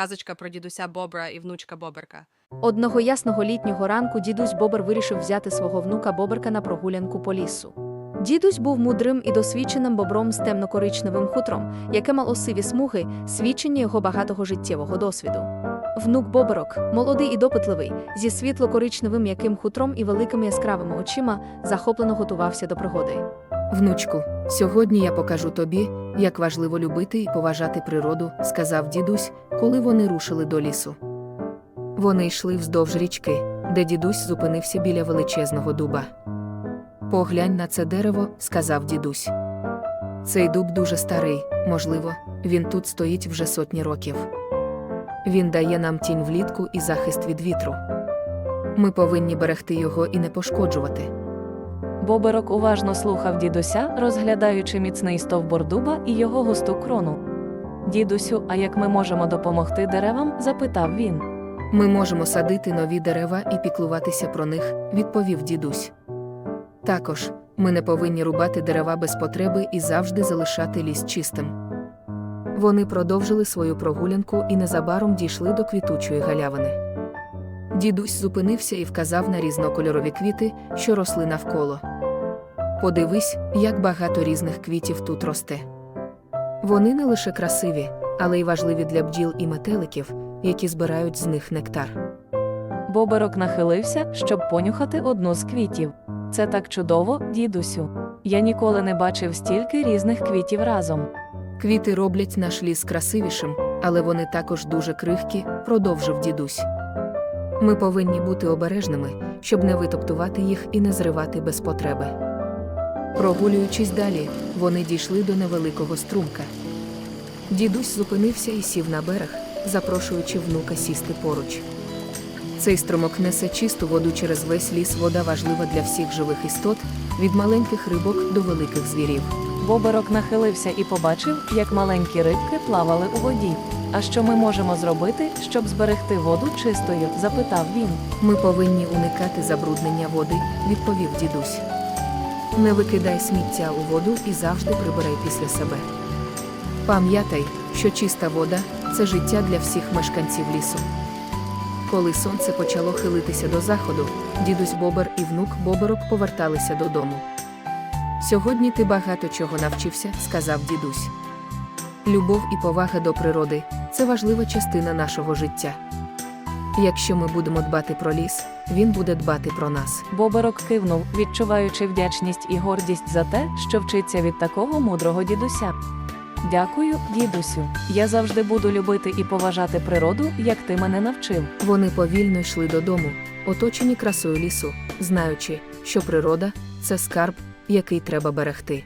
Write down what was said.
Казочка про дідуся Бобра і внучка Боберка. Одного ясного літнього ранку дідусь Бобер вирішив взяти свого внука Боберка на прогулянку по лісу. Дідусь був мудрим і досвідченим бобром з темно-коричневим хутром, яке мало сиві смуги, свідчення його багатого життєвого досвіду. Внук Боберок, молодий і допитливий, зі світло-коричневим м'яким хутром і великими яскравими очима, захоплено готувався до пригоди. Внучку, сьогодні я покажу тобі, як важливо любити і поважати природу, сказав дідусь, коли вони рушили до лісу. Вони йшли вздовж річки, де дідусь зупинився біля величезного дуба. Поглянь на це дерево, сказав дідусь. Цей дуб дуже старий, можливо, він тут стоїть вже сотні років. Він дає нам тінь влітку і захист від вітру. Ми повинні берегти його і не пошкоджувати. Боберок уважно слухав дідуся, розглядаючи міцний стовбур дуба і його густу крону. Дідусю, а як ми можемо допомогти деревам? запитав він. Ми можемо садити нові дерева і піклуватися про них, відповів дідусь. Також ми не повинні рубати дерева без потреби і завжди залишати ліс чистим. Вони продовжили свою прогулянку і незабаром дійшли до квітучої галявини. Дідусь зупинився і вказав на різнокольорові квіти, що росли навколо. Подивись, як багато різних квітів тут росте. Вони не лише красиві, але й важливі для бджіл і метеликів, які збирають з них нектар. Боберок нахилився, щоб понюхати одну з квітів. Це так чудово, дідусю. Я ніколи не бачив стільки різних квітів разом. Квіти роблять наш ліс красивішим, але вони також дуже крихкі, продовжив дідусь. Ми повинні бути обережними, щоб не витоптувати їх і не зривати без потреби. Прогулюючись далі, вони дійшли до невеликого струмка. Дідусь зупинився і сів на берег, запрошуючи внука сісти поруч. Цей струмок несе чисту воду через весь ліс. Вода важлива для всіх живих істот, від маленьких рибок до великих звірів. Боберок нахилився і побачив, як маленькі рибки плавали у воді. А що ми можемо зробити, щоб зберегти воду чистою? запитав він. Ми повинні уникати забруднення води, відповів дідусь. Не викидай сміття у воду і завжди прибирай після себе. Пам'ятай, що чиста вода це життя для всіх мешканців лісу. Коли сонце почало хилитися до заходу, дідусь Бобер і внук Боберок поверталися додому. Сьогодні ти багато чого навчився, сказав дідусь. Любов і повага до природи це важлива частина нашого життя. Якщо ми будемо дбати про ліс, він буде дбати про нас. Боберок кивнув, відчуваючи вдячність і гордість за те, що вчиться від такого мудрого дідуся. Дякую, дідусю. Я завжди буду любити і поважати природу, як ти мене навчив. Вони повільно йшли додому, оточені красою лісу, знаючи, що природа це скарб, який треба берегти.